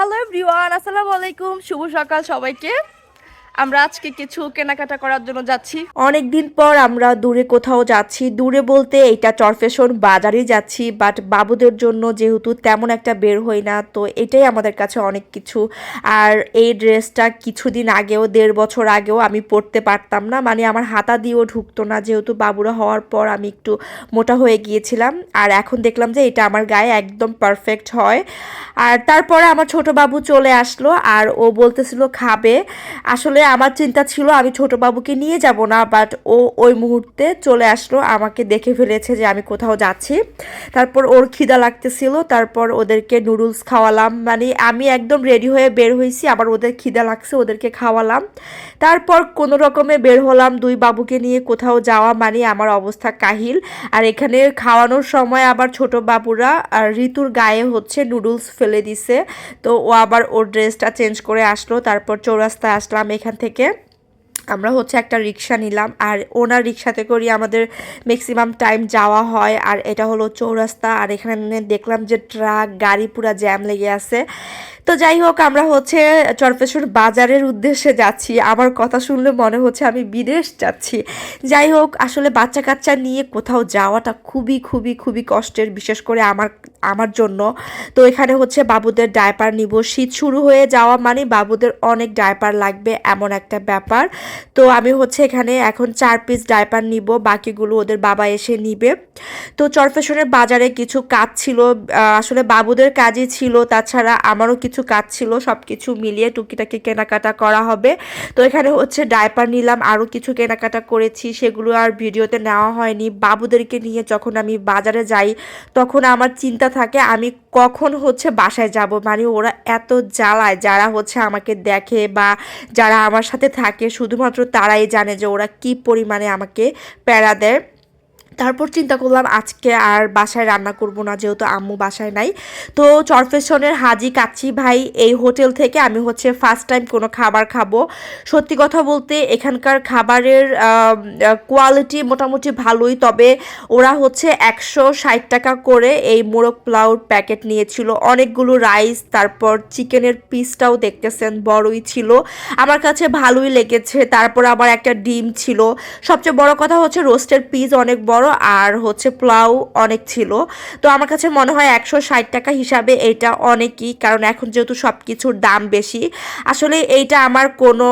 Hello everyone আসসালামু আলাইকুম শুভ সকাল সবাইকে। আমরা আজকে কিছু কেনাকাটা করার জন্য যাচ্ছি। অনেক দিন পর আমরা দূরে কোথাও যাচ্ছি। দূরে বলতে এটা চরফেশন বাজারেই যাচ্ছি বাট বাবুদের জন্য যেহেতু তেমন একটা বের হই না, তো এটাই আমাদের কাছে অনেক কিছু। আর এই ড্রেসটা কিছুদিন আগেও, দেড় বছর আগেও আমি পরতে পারতাম না মানে আমার হাতা দিয়েও ঢুকতো না। যেহেতু বাবুরা হওয়ার পর আমি একটু মোটা হয়ে গিয়েছিলাম, আর এখন দেখলাম যে এটা আমার গায়ে একদম পারফেক্ট হয়। আর তারপরে আমার ছোট বাবু চলে আসলো, আর ও বলতেছিল, খাবে। আসলে আমার চিন্তা ছিল আমি ছোট বাবুকে নিয়ে যাব না বাট ও ওই মুহূর্তে চলে আসলো, আমাকে দেখে ফেলেছে যে আমি কোথাও যাচ্ছি। তারপর ওর খিদা লাগতেছিল, তারপর ওদেরকে নুডলস খাওয়ালাম মানে আমি একদম রেডি হয়ে বের হয়েছি, আবার ওদের খিদা লাগছে, ওদেরকে খাওয়ালাম। তারপর কোনো রকমে বের হলাম, দুই বাবুকে নিয়ে কোথাও যাওয়া মানে আমার অবস্থা কাহিল। আর এখানে খাওয়ানোর সময় আবার ছোট বাবুরা, আর ঋতুর গায়ে হচ্ছে নুডলস ফেলে দিছে। তো ও আবার ওর ড্রেসটা চেঞ্জ করে আসলো, তারপর চৌরাস্তায় আসলাম, এখান থেকে আমরা হচ্ছে একটা রিক্সা নিলাম আর ওনার রিক্সাতে করি আমাদের ম্যাক্সিমাম টাইম যাওয়া হয় আর এটা হলো চৌরাস্তা আর এখানে দেখলাম যে ট্রাক গাড়ি পুরা জ্যাম লেগে আছে। তো যাই হোক, আমরা হচ্ছে চরপেশ্বর বাজারের উদ্দেশ্যে যাচ্ছি। আমার কথা শুনলে মনে হচ্ছে আমি বিদেশ যাচ্ছি। যাই হোক, আসলে বাচ্চা কাচ্চা নিয়ে কোথাও যাওয়াটা খুবই খুবই খুবই কষ্টের, বিশেষ করে আমার আমার জন্য। তো এখানে হচ্ছে বাবুদের ডায়পার নিব। শীত শুরু হয়ে যাওয়া মানে বাবুদের অনেক ডায়পার লাগবে, এমন একটা ব্যাপার। তো আমি হচ্ছে এখানে এখন চার পিস ডায়পার নিব, বাকিগুলো ওদের বাবা এসে নিবে। তো চরফেশনের বাজারে কিছু কাজ ছিল আসলে বাবুদের কাজই ছিল। তাছাড়া আমারও কিছু কাজ ছিল সব কিছু মিলিয়ে টুকিটাকি কেনাকাটা করা হবে। তো এখানে হচ্ছে ডায়পার নিলাম আরও কিছু কেনাকাটা করেছি, সেগুলো আর ভিডিওতে নেওয়া হয়নি। বাবুদেরকে নিয়ে যখন আমি বাজারে যাই, তখন আমার চিন্তা থাকে, আমি কখন হচ্ছে বাসায় যাব? মানে ওরা এত জ্বালায়, যারা হচ্ছে আমাকে দেখে বা যারা আমার সাথে থাকে, শুধুমাত্র তারাই জানে যে ওরা কি পরিমাণে আমাকে প্যারা দেয়। তারপর চিন্তা করলাম আজকে আর বাসায় রান্না করব না, যেহেতু আম্মু বাসায় নাই। তো চরফেশনের হাজি কাচ্চি ভাই এই হোটেল থেকে আমি হচ্ছে ফার্স্ট টাইম কোনো খাবার খাব। সত্যি কথা বলতে এখানকার খাবারের কোয়ালিটি মোটামুটি ভালোই, তবে ওরা হচ্ছে একশো ষাট টাকা করে এই মোরগ প্লাউর প্যাকেট নিয়েছিল। অনেকগুলো রাইস তারপর চিকেনের পিসটাও দেখতেছেন, বড়ই ছিল। আমার কাছে ভালোই লেগেছে, তারপর আবার একটা ডিম ছিল। সবচেয়ে বড় কথা হচ্ছে রোস্টের পিস অনেক বড় আর হচ্ছে পোলাও অনেক ছিল। তো আমার কাছে মনে হয় একশো ষাট টাকা হিসাবে এইটা অনেকই, কারণ এখন যেহেতু সব কিছুর দাম বেশি, আসলে এইটা আমার কোনো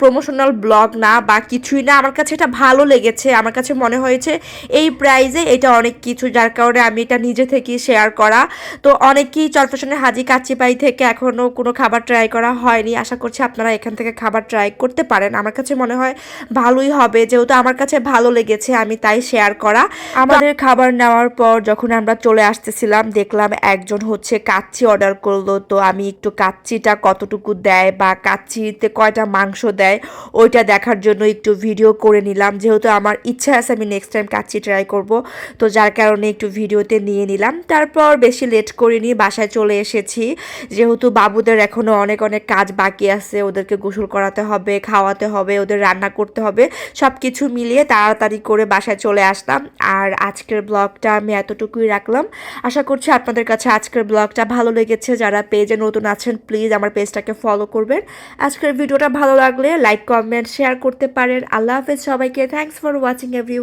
প্রমোশনাল ব্লগ না বা কিছুই না। আমার কাছে এটা ভালো লেগেছে। আমার কাছে মনে হয়েছে এই প্রাইজে এটা অনেক কিছু, যার কারণে আমি এটা নিজে থেকেই শেয়ার করা। তো অনেকেই চরফেশনের হাজি কাচ্চিপাই থেকে এখনও কোনো খাবার ট্রাই করা হয়নি। আশা করছি আপনারা এখান থেকে খাবার ট্রাই করতে পারেন। আমার কাছে মনে হয় ভালোই হবে। যেহেতু আমার কাছে ভালো লেগেছে, আমি তাই শেয়ার করা। আমাদের খাবার নেওয়ার পর যখন আমরা চলে আসতেছিলাম, দেখলাম একজন হচ্ছে কাচ্চি অর্ডার করল। তো আমি একটু কাচ্চিটা কতটুকু দেয় বা কাচ্চিতে কয়টা মাংস দেয়, ওইটা দেখার জন্য একটু ভিডিও করে নিলাম। যেহেতু আমার ইচ্ছা আছে আমি নেক্সট টাইম কাচ্চি ট্রাই করব, তো যার কারণে একটু ভিডিওতে নিয়ে নিলাম। তারপর বেশি লেট করিনি, বাসায় চলে এসেছি। যেহেতু বাবুদের এখনও অনেক অনেক কাজ বাকি আছে, ওদেরকে গোসল করাতে হবে, খাওয়াতে হবে, ওদের রান্না করতে হবে সব কিছু মিলিয়ে তাড়াতাড়ি করে বাসায় চলে আসলাম। আর আজকের ব্লগটা আমি এতটুকুই রাখলাম। আশা করছি আপনাদের কাছে আজকের ব্লগটা ভালো লেগেছে। যারা পেজে নতুন আছেন প্লিজ আমার পেজটাকে ফলো করবেন। আজকের ভিডিওটা ভালো লাগলে লাইক কমেন্ট শেয়ার করতে পারেন। আল্লাহ হাফেজ সবাইকে। Thanks for watching every